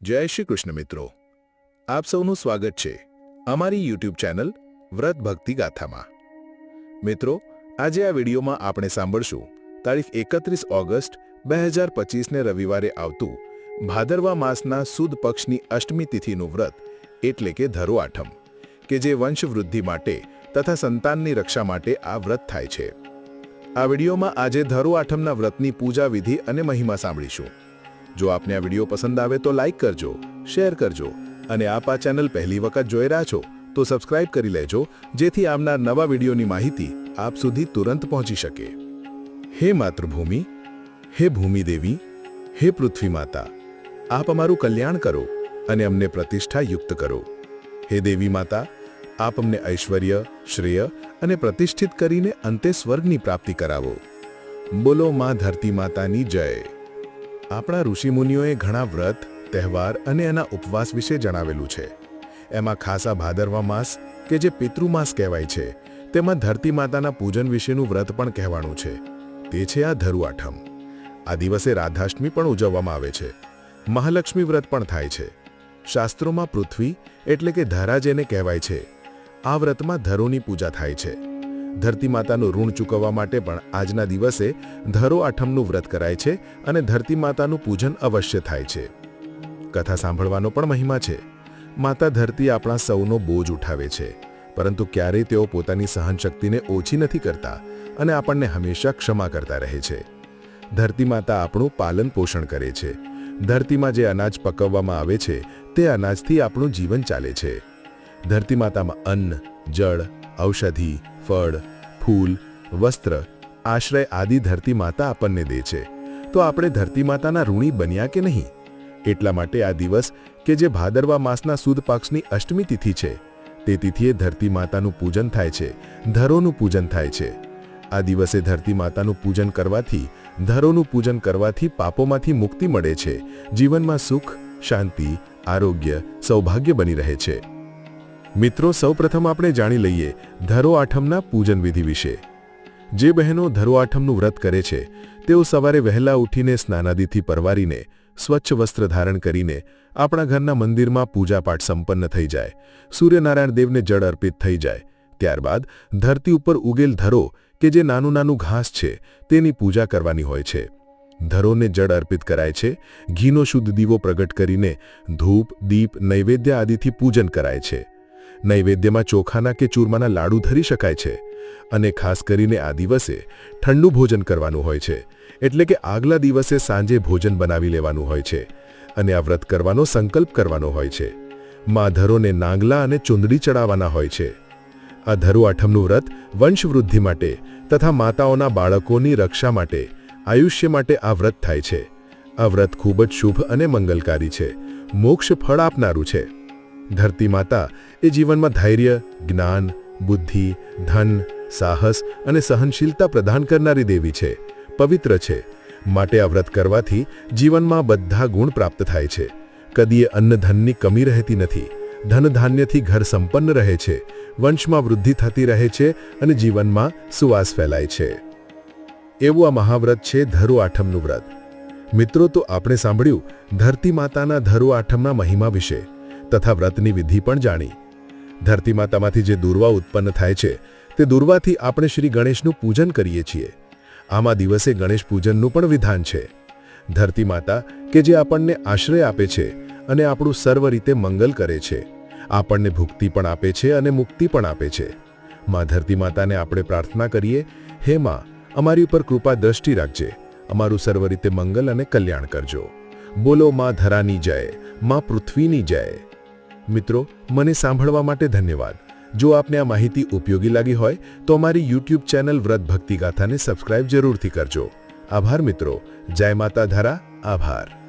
જય શ્રી કૃષ્ણ મિત્રો. આપ સૌનું સ્વાગત છે અમારી યુટ્યુબ ચેનલ વ્રત ભક્તિ ગાથામાં. મિત્રો, આજે આ વિડીયોમાં આપણે સાંભળશું તારીખ એકત્રીસ ઓગસ્ટ બે હજાર પચીસને રવિવારે આવતું ભાદરવા માસના સુદ પક્ષની અષ્ટમી તિથિનું વ્રત, એટલે કે ધરો આઠમ કે જે વંશવૃદ્ધિ માટે તથા સંતાનની રક્ષા માટે આ વ્રત થાય છે. આ વિડીયોમાં આજે ધરો આઠમના વ્રતની પૂજા વિધિ અને મહિમા સાંભળીશું. જો આપને આ વીડિયો પસંદ આવે તો લાઇક કરજો, શેર કરજો અને આપ આ ચેનલ પહેલી વખત જોઈ રહ્યા છો તો સબસ્ક્રાઇબ કરી લેજો, જેથી આવનાર નવા વિડીયોની માહિતી આપ સુધી તુરંત પહોંચી શકે. હે માતૃભૂમિ, હે ભૂમિદેવી હે પૃથ્વી માતા, આપ અમારું કલ્યાણ કરો અને અમને પ્રતિષ્ઠા યુક્ત કરો. હે દેવી માતા, આપ અમને ઐશ્વર્ય, શ્રેય અને પ્રતિષ્ઠિત કરીને અંતે સ્વર્ગની પ્રાપ્તિ કરાવો. બોલો માં ધરતી માતાની જય. આપણા ઋષિમુનિઓએ ઘણા વ્રત, તહેવાર અને એના ઉપવાસ વિશે જણાવેલું છે. એમાં ખાસા ભાદરવા માસ કે જે પિતૃમાસ કહેવાય છે, તેમાં ધરતી માતાના પૂજન વિશેનું વ્રત પણ કહેવાનું છે. તે છે આ ધરુઆઠમ. આ દિવસે રાધાષ્ટમી પણ ઉજવવામાં આવે છે. મહાલક્ષ્મી વ્રત પણ થાય છે. શાસ્ત્રોમાં પૃથ્વી એટલે કે ધરા જેને કહેવાય છે, આ વ્રતમાં ધરોની પૂજા થાય છે. ધરતી માતાનું ઋણ ચૂકવવા માટે પણ આજના દિવસે ધરો આઠમનું વ્રત કરાય છે અને ધરતી માતાનું પૂજન અવશ્ય થાય છે. કથા સાંભળવાનો પણ મહિમા છે. માતા ધરતી આપણા સૌનો બોજ ઉઠાવે છે. પરંતુ ક્યારેય તેઓ પોતાની સહનશક્તિને ઓછી નથી કરતા અને આપણને હંમેશા ક્ષમા કરતા રહે છે. ધરતી માતા આપણું પાલન પોષણ કરે છે. ધરતીમાં જે અનાજ પકવવામાં આવે છે, તે અનાજથી આપણું જીવન ચાલે છે. ધરતી માતામાં અન્ન, જળ ઔષધિ, ફળ, ફૂલ, વસ્ત્ર આશ્રય આદિ ધરતી માતા આપણને દે છે. તો આપણે ધરતી માતાના ઋણી બન્યા કે નહીં? એટલા માટે આ દિવસ કે જે ભાદરવા માસના સુદ પક્ષની અષ્ટમી તિથિ છે, તે તિથિએ ધરતી માતાનું પૂજન થાય છે, ધરોનું પૂજન થાય છે. આ દિવસે ધરતી માતાનું પૂજન કરવાથી, ધરોનું પૂજન કરવાથી પાપોમાંથી મુક્તિ મળે છે, જીવનમાં સુખ, શાંતિ, આરોગ્ય, સૌભાગ્ય બની રહે છે. મિત્રો, સૌપ્રથમ આપણે જાણી લઈએ ધરો આઠમના પૂજન વિધિ વિશે. જે બહેનો ધરો આઠમનું વ્રત કરે છે, તેઓ સવારે વહેલા ઉઠીને સ્નાનાદિથી પરવારીને, સ્વચ્છ વસ્ત્ર ધારણ કરીને, આપણા ઘરના મંદિરમાં પૂજાપાઠ સંપન્ન થઈ જાય, સૂર્યનારાયણ દેવને જળ અર્પિત થઈ જાય, ત્યારબાદ ધરતી ઉપર ઉગેલ ધરો, કે જે નાનું નાનું ઘાસ છે, તેની પૂજા કરવાની હોય છે. ધરોને જળ અર્પિત કરાય છે, ઘીનો શુદ્ધ દીવો પ્રગટ કરીને ધૂપ, દીપ, નૈવેદ્ય આદિથી પૂજન કરાય છે. નૈવેદ્યમાં ચોખાના કે ચૂરમાના લાડુ ધરી શકાય છે અને ખાસ કરીને આ દિવસે ઠંડુ ભોજન કરવાનું હોય છે. એટલે કે આગલા દિવસે સાંજે ભોજન બનાવી લેવાનું હોય છે અને આ વ્રત કરવાનો સંકલ્પ કરવાનો હોય છે. માધરોને નાંગલા અને ચુંદડી ચડાવવાના હોય છે. આ ધરુ આઠમનું વ્રત વંશવૃદ્ધિ માટે તથા માતાઓના બાળકોની રક્ષા માટે, આયુષ્ય માટે આ વ્રત થાય છે. આ વ્રત ખૂબ જ શુભ અને મંગલકારી છે. મોક્ષ ફળ આપનારું છે. ધરતી માતા એ જીવનમાં ધૈર્ય, જ્ઞાન, બુદ્ધિ, ધન, સાહસ અને સહનશીલતા પ્રદાન કરનારી દેવી છે, પવિત્ર છે. માટે આ વ્રત કરવાથી જીવનમાં બધા ગુણ પ્રાપ્ત થાય છે. કદીએ અન્ન ધનની કમી રહેતી નથી. ધન ધાન્યથી ઘર સંપન્ન રહે છે. વંશમાં વૃદ્ધિ થતી રહે છે અને જીવનમાં સુવાસ ફેલાય છે. એવું આ મહાવ્રત છે ધરુ આઠમનું વ્રત. મિત્રો, તો આપણે સાંભળ્યું, ધરતી માતાના ધરુ આઠમના મહિમા વિશે. તથા વ્રતની વિધિ પણ જાણી. ધરતીમાતામાંથી જે દુર્વા ઉત્પન્ન થાય છે, તે દુર્વાથી આપણે શ્રી ગણેશનું પૂજન કરીએ છીએ. આમાં દિવસે ગણેશ પૂજનનું પણ વિધાન છે. ધરતી માતા કે જે આપણને આશ્રય આપે છે અને આપણું સર્વ રીતે મંગલ કરે છે, આપણને ભુક્તિ પણ આપે છે અને મુક્તિ પણ આપે છે. માં ધરતી માતાને આપણે પ્રાર્થના કરીએ, હે માં, અમારી ઉપર કૃપા દ્રષ્ટિ રાખજે, અમારું સર્વ રીતે મંગલ અને કલ્યાણ કરજો. બોલો, માં ધરાની જય, માં પૃથ્વીની જય. મિત્રો, મને સાંભળવા માટે ધન્યવાદ. જો આપને આ માહિતી ઉપયોગી લાગી હોય, તો અમારી યુટ્યુબ ચેનલ વ્રત ભક્તિ ગાથાને સબસ્ક્રાઇબ જરૂરથી કરજો. આભાર મિત્રો. જય માતા ધરા આભાર.